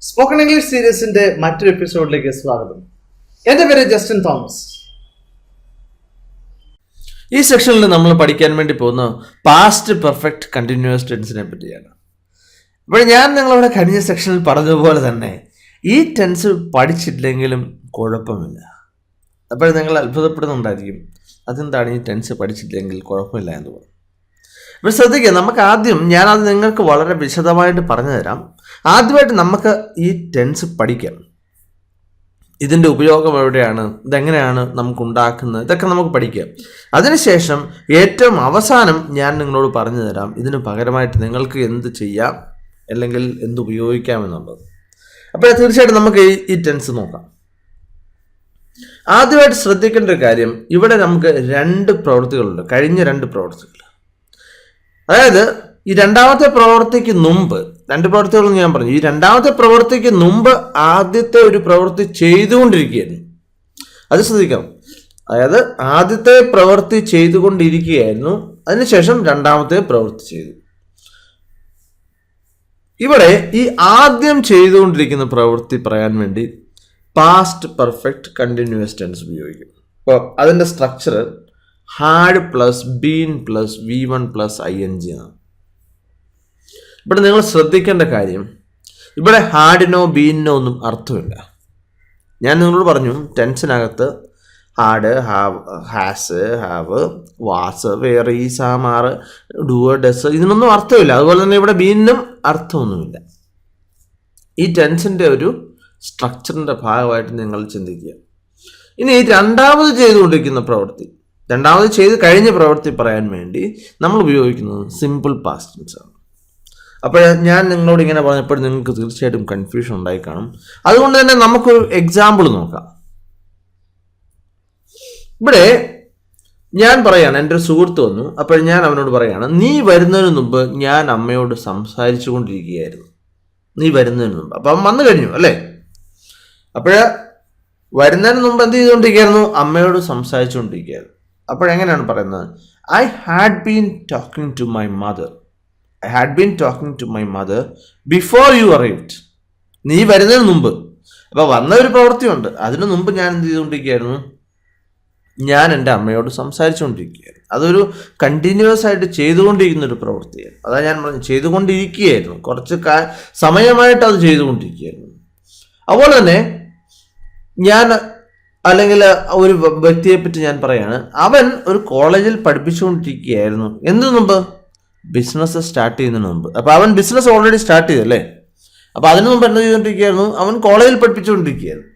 Spoken English സീരീസിന്റെ മറ്റൊരു എപ്പിസോഡിലേക്ക് സ്വാഗതം. എന്റെ പേര് ജസ്റ്റിൻ തോമസ്. ഈ സെക്ഷനിൽ നമ്മൾ പഠിക്കാൻ വേണ്ടി പോകുന്ന പാസ്റ്റ് പെർഫെക്റ്റ് കണ്ടിന്യൂസ് ടെൻസിനെ പറ്റിയാണ്. അപ്പോൾ ഞാൻ നിങ്ങളവിടെ കഴിഞ്ഞ സെക്ഷനിൽ പറഞ്ഞതുപോലെ തന്നെ ഈ ടെൻസ് പഠിച്ചിട്ടില്ലെങ്കിലും കുഴപ്പമില്ല. അപ്പോൾ നിങ്ങൾ അത്ഭുതപ്പെടുന്നുണ്ടായിരിക്കും. അതെന്താണ് ഈ ടെൻസ് പഠിച്ചിട്ടില്ലെങ്കിൽ കുഴപ്പമില്ല എന്ന് പറഞ്ഞു. അപ്പോൾ ശ്രദ്ധിക്കുക നമുക്ക് ആദ്യം ഞാനത് നിങ്ങൾക്ക് വളരെ വിശദമായിട്ട് പറഞ്ഞു തരാം ആദ്യമായിട്ട് നമുക്ക് ഈ ടെൻസ് പഠിക്കാം. ഇതിന്റെ ഉപയോഗം എവിടെയാണ് ഇതെങ്ങനെയാണ് നമുക്ക് ഉണ്ടാക്കുന്നത് ഇതൊക്കെ നമുക്ക് പഠിക്കാം. അതിനുശേഷം ഏറ്റവും അവസാനം ഞാൻ നിങ്ങളോട് പറഞ്ഞു തരാം ഇതിന് പകരമായിട്ട് നിങ്ങൾക്ക് എന്ത് ചെയ്യാം അല്ലെങ്കിൽ എന്ത് ഉപയോഗിക്കാം എന്നുള്ളത്. അപ്പോൾ തീർച്ചയായിട്ടും നമുക്ക് ഈ ഈ ടെൻസ് നോക്കാം. ആദ്യമായിട്ട് ശ്രദ്ധിക്കേണ്ട ഒരു കാര്യം ഇവിടെ നമുക്ക് രണ്ട് പ്രവൃത്തികളുണ്ട് കഴിഞ്ഞ രണ്ട് പ്രവൃത്തികൾ. അതായത് ഈ രണ്ടാമത്തെ പ്രവൃത്തിക്ക് മുമ്പ് രണ്ട് പ്രവൃത്തികളെന്ന് ഞാൻ പറഞ്ഞു. ഈ രണ്ടാമത്തെ പ്രവൃത്തിക്ക് മുമ്പ് ആദ്യത്തെ ഒരു പ്രവൃത്തി ചെയ്തുകൊണ്ടിരിക്കുകയായിരുന്നു. അത് ശ്രദ്ധിക്കണം. അതായത് ആദ്യത്തെ പ്രവൃത്തി ചെയ്തുകൊണ്ടിരിക്കുകയായിരുന്നു. അതിനുശേഷം രണ്ടാമത്തെ പ്രവൃത്തി ചെയ്തു. ഇവിടെ ഈ ആദ്യം ചെയ്തുകൊണ്ടിരിക്കുന്ന പ്രവൃത്തി പറയാൻ വേണ്ടി പാസ്റ്റ് പെർഫെക്റ്റ് കണ്ടിന്യൂസ് ടെൻസ് ഉപയോഗിക്കും അപ്പോൾ അതിന്റെ structure had plus been plus V one plus I N G ആണ്. ഇവിടെ നിങ്ങൾ ശ്രദ്ധിക്കേണ്ട കാര്യം ഇവിടെ ഹാഡിനോ ബീനിനോ ഒന്നും അർത്ഥമില്ല. ഞാൻ നിങ്ങളോട് പറഞ്ഞു ടെൻസിനകത്ത് had have has have was വേറെ ഈ സാമാർ ഡുവ ഡസ് ഇതിനൊന്നും അർത്ഥമില്ല. അതുപോലെ തന്നെ ഇവിടെ ബീനിനും അർത്ഥമൊന്നുമില്ല. ഈ ടെൻസിന്റെ ഒരു സ്ട്രക്ചറിന്റെ ഭാഗമായിട്ട് നിങ്ങൾ ചിന്തിക്കുക. ഇനി രണ്ടാമത് ചെയ്തുകൊണ്ടിരിക്കുന്ന പ്രവൃത്തി. രണ്ടാമത് ചെയ്ത് കഴിഞ്ഞ പ്രവൃത്തി പറയാൻ വേണ്ടി നമ്മൾ ഉപയോഗിക്കുന്നത് സിമ്പിൾ പാസ്റ്റ് ടെൻസ് ആണ്. അപ്പോൾ ഞാൻ നിങ്ങളോട് ഇങ്ങനെ പറഞ്ഞപ്പോൾ നിങ്ങൾക്ക് തീർച്ചയായിട്ടും കൺഫ്യൂഷൻ ഉണ്ടായി കാണും. അതുകൊണ്ട് തന്നെ നമുക്കൊരു എക്സാമ്പിൾ നോക്കാം. ഇവിടെ ഞാൻ പറയാണ് എന്റെ ഒരു സുഹൃത്ത് വന്നു. അപ്പോൾ ഞാൻ അവനോട് പറയാണ് നീ വരുന്നതിന് മുമ്പ് ഞാൻ അമ്മയോട് സംസാരിച്ചു കൊണ്ടിരിക്കുകയായിരുന്നു. നീ വരുന്നതിന് മുമ്പ്. അപ്പം അവൻ വന്നു കഴിഞ്ഞു അല്ലേ? അപ്പോഴ വരുന്നതിന് മുമ്പ് എന്ത് ചെയ്തുകൊണ്ടിരിക്കുകയായിരുന്നു? അമ്മയോട് സംസാരിച്ചുകൊണ്ടിരിക്കുകയായിരുന്നു അപ്പോഴെങ്ങനെയാണ് പറയുന്നത്? I had been talking to my mother I had been talking to my mother before you arrived നീ വരുന്നതിന് മുമ്പ്. അപ്പോൾ വന്ന ഒരു പ്രവൃത്തിയുണ്ട്. അതിനു മുമ്പ് ഞാൻ എന്ത് ചെയ്തുകൊണ്ടിരിക്കുകയായിരുന്നു? ഞാൻ എന്റെ അമ്മയോട് സംസാരിച്ചുകൊണ്ടിരിക്കുകയായിരുന്നു. അതൊരു കണ്ടിന്യൂസ് ആയിട്ട് ചെയ്തുകൊണ്ടിരിക്കുന്ന ഒരു പ്രവൃത്തിയായിരുന്നു. അതാ ഞാൻ പറഞ്ഞു ചെയ്തുകൊണ്ടിരിക്കുകയായിരുന്നു. കുറച്ച് കാ സമയമായിട്ട് അത് ചെയ്തുകൊണ്ടിരിക്കുകയായിരുന്നു. അതുപോലെ തന്നെ ഞാൻ അല്ലെങ്കിൽ ഒരു വ്യക്തിയെ പറ്റി ഞാൻ പറയാണ് അവൻ ഒരു കോളേജിൽ പഠിപ്പിച്ചുകൊണ്ടിരിക്കുകയായിരുന്നു. എന്തിനു മുമ്പ്? ബിസിനസ് സ്റ്റാർട്ട് ചെയ്യുന്നതിന് മുമ്പ്. അപ്പോൾ അവൻ ബിസിനസ് ഓൾറെഡി സ്റ്റാർട്ട് ചെയ്തല്ലേ? അപ്പോൾ അതിനു മുമ്പ് എന്ത് ചെയ്തുകൊണ്ടിരിക്കുകയായിരുന്നു? അവൻ കോളേജിൽ പഠിപ്പിച്ചുകൊണ്ടിരിക്കുകയായിരുന്നു.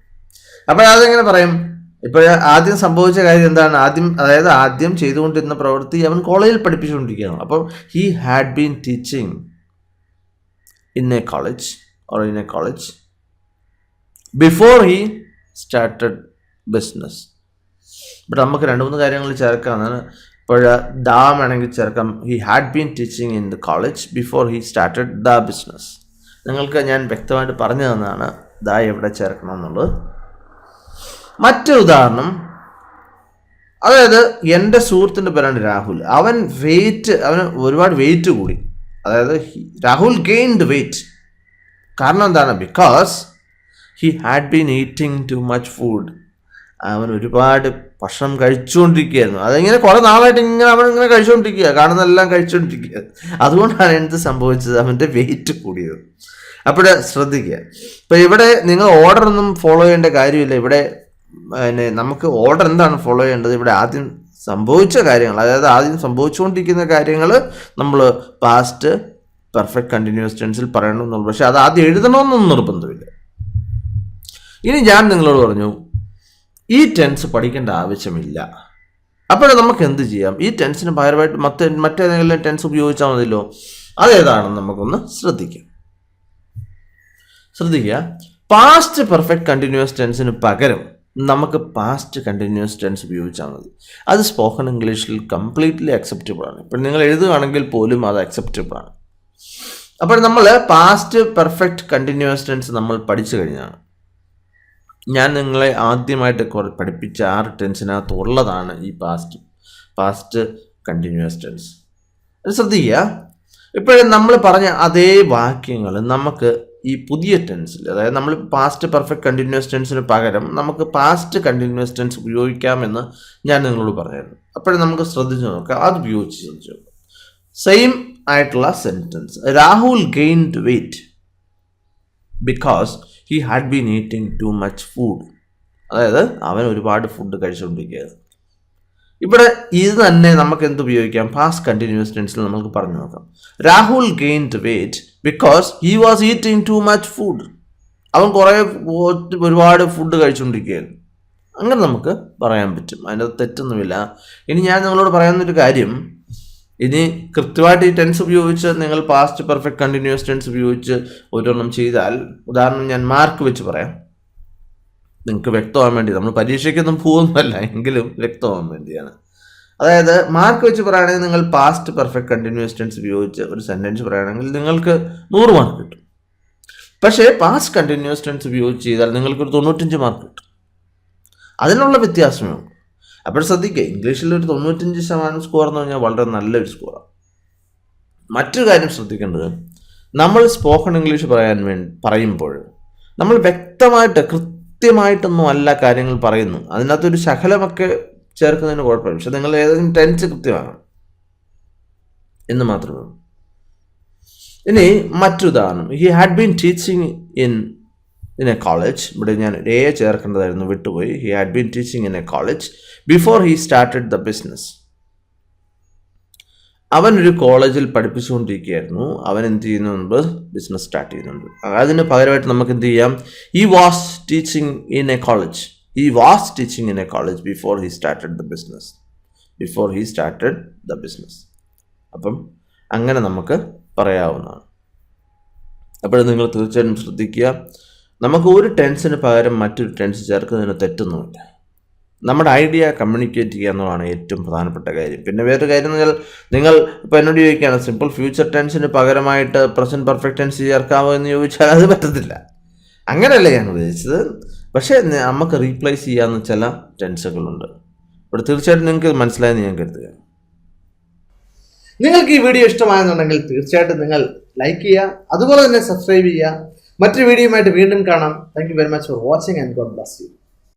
അപ്പോൾ അതെങ്ങനെ പറയും? ഇപ്പോൾ ആദ്യം സംഭവിച്ച കാര്യം എന്താണ്? ആദ്യം അതായത് ആദ്യം ചെയ്തുകൊണ്ടിരുന്ന പ്രവൃത്തി അവൻ കോളേജിൽ പഠിപ്പിച്ചുകൊണ്ടിരിക്കുകയാണ്. അപ്പോൾ he had been teaching in a college or in a college before he started business. ഇവിടെ നമുക്ക് രണ്ട് മൂന്ന് കാര്യങ്ങൾ ചേർക്കാവുന്നതാണ്. ഇപ്പോൾ ദാ വേണമെങ്കിൽ ചേർക്കാം. He had been teaching in the college before he started the business നിങ്ങൾക്ക് ഞാൻ വ്യക്തമായിട്ട് പറഞ്ഞു തന്നതാണ് ദാ എവിടെ ചേർക്കണം എന്നുള്ളത് മറ്റൊരു ഉദാഹരണം. അതായത് എന്റെ സുഹൃത്തിന്റെ പേരാണ് രാഹുൽ. അവൻ വെയിറ്റ് അവന് ഒരുപാട് വെയിറ്റ് കൂടി. അതായത് രാഹുൽ ഗെയിൻഡ് വെയിറ്റ് കാരണം എന്താണ്? Because he had been eating too much food അവൻ ഒരുപാട് ഭക്ഷണം കഴിച്ചുകൊണ്ടിരിക്കുകയായിരുന്നു. അതിങ്ങനെ കുറെ നാളായിട്ട് ഇങ്ങനെ അവൻ ഇങ്ങനെ കഴിച്ചുകൊണ്ടിരിക്കുക. കാണുന്നതെല്ലാം കഴിച്ചുകൊണ്ടിരിക്കുക. അതുകൊണ്ടാണ് എന്ത് സംഭവിച്ചത്? അവന്റെ വെയിറ്റ് കൂടിയത്. അപ്പോൾ ശ്രദ്ധിക്കുക. ഇപ്പം ഇവിടെ നിങ്ങൾ ഓർഡർ ഒന്നും ഫോളോ ചെയ്യേണ്ട കാര്യമില്ല. ഇവിടെ പിന്നെ നമുക്ക് ഓർഡർ എന്താണ് ഫോളോ ചെയ്യേണ്ടത്? ഇവിടെ ആദ്യം സംഭവിച്ച കാര്യങ്ങൾ അതായത് ആദ്യം സംഭവിച്ചുകൊണ്ടിരിക്കുന്ന കാര്യങ്ങൾ നമ്മൾ പാസ്റ്റ് പെർഫെക്റ്റ് കണ്ടിന്യൂസ് ടെൻസിൽ പറയണമെന്നുള്ളൂ പക്ഷേ അത് ആദ്യം എഴുതണമെന്നൊന്നും നിർബന്ധമില്ല. ഇനി ഞാൻ നിങ്ങളോട് പറഞ്ഞു ഈ ടെൻസ് പഠിക്കേണ്ട ആവശ്യമില്ല. അപ്പോൾ നമുക്ക് എന്ത് ചെയ്യാം? ഈ ടെൻസിന് പകരമായിട്ട് മറ്റേ മറ്റേതെങ്കിലും ടെൻസ് ഉപയോഗിച്ചാൽ മതിയല്ലോ. അതേതാണെന്ന് നമുക്കൊന്ന് ശ്രദ്ധിക്കാം. ശ്രദ്ധിക്കുക. പാസ്റ്റ് പെർഫെക്റ്റ് കണ്ടിന്യൂസ് ടെൻസിന് പകരം നമുക്ക് പാസ്റ്റ് കണ്ടിന്യൂസ് ടെൻസ് ഉപയോഗിച്ചാൽ മതി. അത് സ്പോക്കൺ ഇംഗ്ലീഷിൽ കംപ്ലീറ്റ്ലി അക്സെപ്റ്റബിൾ ആണ്. ഇപ്പം നിങ്ങൾ എഴുതുകയാണെങ്കിൽ പോലും അത് അക്സെപ്റ്റബിൾ ആണ്. അപ്പോൾ നമ്മൾ പാസ്റ്റ് പെർഫെക്റ്റ് കണ്ടിന്യൂസ് ടെൻസ് നമ്മൾ പഠിച്ചു കഴിഞ്ഞാണ്. ഞാൻ നിങ്ങളെ ആദ്യമായിട്ട് പഠിപ്പിച്ച ആറ് ടെൻസിനകത്ത് ഉള്ളതാണ് ഈ പാസ്റ്റ് പാസ്റ്റ് കണ്ടിന്യൂസ് ടെൻസ് ശ്രദ്ധിക്കുക. ഇപ്പോഴും നമ്മൾ പറഞ്ഞ അതേ വാക്യങ്ങൾ നമുക്ക് ഈ പുതിയ ടെൻസിൽ അതായത് നമ്മൾ പാസ്റ്റ് പെർഫെക്റ്റ് കണ്ടിന്യൂസ് ടെൻസിന് പകരം നമുക്ക് പാസ്റ്റ് കണ്ടിന്യൂസ് ടെൻസ് ഉപയോഗിക്കാമെന്ന് ഞാൻ നിങ്ങളോട് പറയുന്നു. അപ്പോഴും നമുക്ക് ശ്രദ്ധിച്ച് നോക്കാം. അത് ഉപയോഗിച്ച് ശ്രദ്ധിച്ചു നോക്കാം. സെയിം ആയിട്ടുള്ള sentence Rahul gained weight because he had been eating too much food അതായത് അവൻ ഒരുപാട് ഫുഡ് കഴിച്ചുകൊണ്ടിരിക്കുകയാണ് ഇവിടെ ഇത് തന്നെ നമുക്ക് എന്ത് ഉപയോഗിക്കാം? പാസ്റ്റ് കണ്ടിന്യൂസ് ടെൻസിൽ നമുക്ക് പറഞ്ഞു നോക്കാം. Rahul gained weight because he was eating too much food അവൻ കുറേ ഒരുപാട് ഫുഡ് കഴിച്ചുകൊണ്ടിരിക്കുകയായിരുന്നു. അങ്ങനെ നമുക്ക് പറയാൻ പറ്റും. അതിന്റെ തെറ്റൊന്നുമില്ല. ഇനി ഞാൻ നിങ്ങളോട് പറയാവുന്നൊരു കാര്യം. ഇനി കൃത്യമായിട്ട് ഈ ടെൻസ് ഉപയോഗിച്ച് നിങ്ങൾ പാസ്റ്റ് പെർഫെക്റ്റ് കണ്ടിന്യൂസ് ടെൻസ് ഉപയോഗിച്ച് ഒരെണ്ണം ചെയ്താൽ ഉദാഹരണം ഞാൻ മാർക്ക് വെച്ച് പറയാം. നിങ്ങൾക്ക് വ്യക്തമാകാൻ വേണ്ടി നമ്മൾ പരീക്ഷയ്ക്കൊന്നും പോകുന്നതല്ല എങ്കിലും വ്യക്തമാകാൻ വേണ്ടിയാണ്. അതായത് മാർക്ക് വെച്ച് പറയുകയാണെങ്കിൽ നിങ്ങൾ പാസ്റ്റ് പെർഫെക്റ്റ് കണ്ടിന്യൂസ് ടെൻസ് ഉപയോഗിച്ച് ഒരു സെന്റൻസ് പറയുകയാണെങ്കിൽ നിങ്ങൾക്ക് നൂറ് മാർക്ക് കിട്ടും. പക്ഷേ പാസ്റ്റ് കണ്ടിന്യൂസ് ടെൻസ് ഉപയോഗിച്ച് ചെയ്താൽ നിങ്ങൾക്കൊരു തൊണ്ണൂറ്റഞ്ച് മാർക്ക് കിട്ടും. അതിനുള്ള വ്യത്യാസമേ ഉള്ളൂ. അപ്പോൾ ശ്രദ്ധിക്കുക ഇംഗ്ലീഷിൽ ഒരു തൊണ്ണൂറ്റഞ്ച് ശതമാനം സ്കോർ എന്ന് പറഞ്ഞാൽ വളരെ നല്ലൊരു സ്കോറാണ് മറ്റൊരു കാര്യം ശ്രദ്ധിക്കേണ്ടത് നമ്മൾ സ്പോക്കൺ ഇംഗ്ലീഷ് പറയാൻ വേണ്ടി പറയുമ്പോൾ നമ്മൾ വ്യക്തമായിട്ട് കൃത്യമായിട്ടൊന്നും അല്ല കാര്യങ്ങൾ പറയുന്നു. അതിനകത്തൊരു ശകലമൊക്കെ ചേർക്കുന്നതിന് കുഴപ്പമില്ല. പക്ഷെ നിങ്ങൾ ഏതെങ്കിലും ടെൻസ് കൃത്യമാണ്. എന്ന് മാത്രമേ ഇനി ഉദാഹരണം. He had been teaching in in a college ഇവിടെ ഞാൻ എ ചേർക്കേണ്ടതായിരുന്നു വിട്ടുപോയി. He had been teaching in a college before he started the business അവൻ ഒരു കോളേജിൽ പഠിപ്പിച്ചുകൊണ്ടിരിക്കുകയായിരുന്നു. അവൻ എന്ത് ചെയ്യുന്നുണ്ട് ബിസിനസ് സ്റ്റാർട്ട് ചെയ്യുന്നുണ്ട് അതിന് പകരമായിട്ട് നമുക്ക് എന്ത് ചെയ്യാം? He was teaching in a college he was teaching in a college before he started the business before he started the business അപ്പം അങ്ങനെ നമുക്ക് പറയാവുന്നതാണ്. അപ്പോൾ നിങ്ങൾ തീർച്ചയായിട്ടും ശ്രദ്ധിക്കുക. നമുക്ക് ഒരു ടെൻസിന് പകരം മറ്റൊരു ടെൻസ് ചേർക്കുന്നതിന് തെറ്റൊന്നുമില്ല. നമ്മുടെ ഐഡിയ കമ്മ്യൂണിക്കേറ്റ് ചെയ്യുക എന്നുള്ളതാണ് ഏറ്റവും പ്രധാനപ്പെട്ട കാര്യം. പിന്നെ വേറൊരു കാര്യം എന്ന് വെച്ചാൽ നിങ്ങൾ ഇപ്പോൾ എന്നോട് ചോദിക്കുകയാണ് സിമ്പിൾ ഫ്യൂച്ചർ ടെൻസിന് പകരമായിട്ട് പ്രസന്റ് പെർഫെക്റ്റ് ടെൻസ് ചേർക്കാമോ എന്ന് ചോദിച്ചാൽ അത് പറ്റത്തില്ല. അങ്ങനെയല്ല ഞാൻ ഉദ്ദേശിച്ചത്. പക്ഷേ നമുക്ക് റീപ്ലേസ് ചെയ്യാവുന്ന ചില ടെൻസുകളുണ്ട് ഇവിടെ തീർച്ചയായിട്ടും നിങ്ങൾക്ക് മനസ്സിലായെന്ന് ഞാൻ കരുതുക. നിങ്ങൾക്ക് ഈ വീഡിയോ ഇഷ്ടമായെന്നുണ്ടെങ്കിൽ തീർച്ചയായിട്ടും നിങ്ങൾ ലൈക്ക് ചെയ്യുക അതുപോലെ തന്നെ സബ്സ്ക്രൈബ് ചെയ്യുക മറ്റൊരു വീഡിയോയുമായിട്ട് വീണ്ടും കാണാം. Thank you very much for watching and God bless you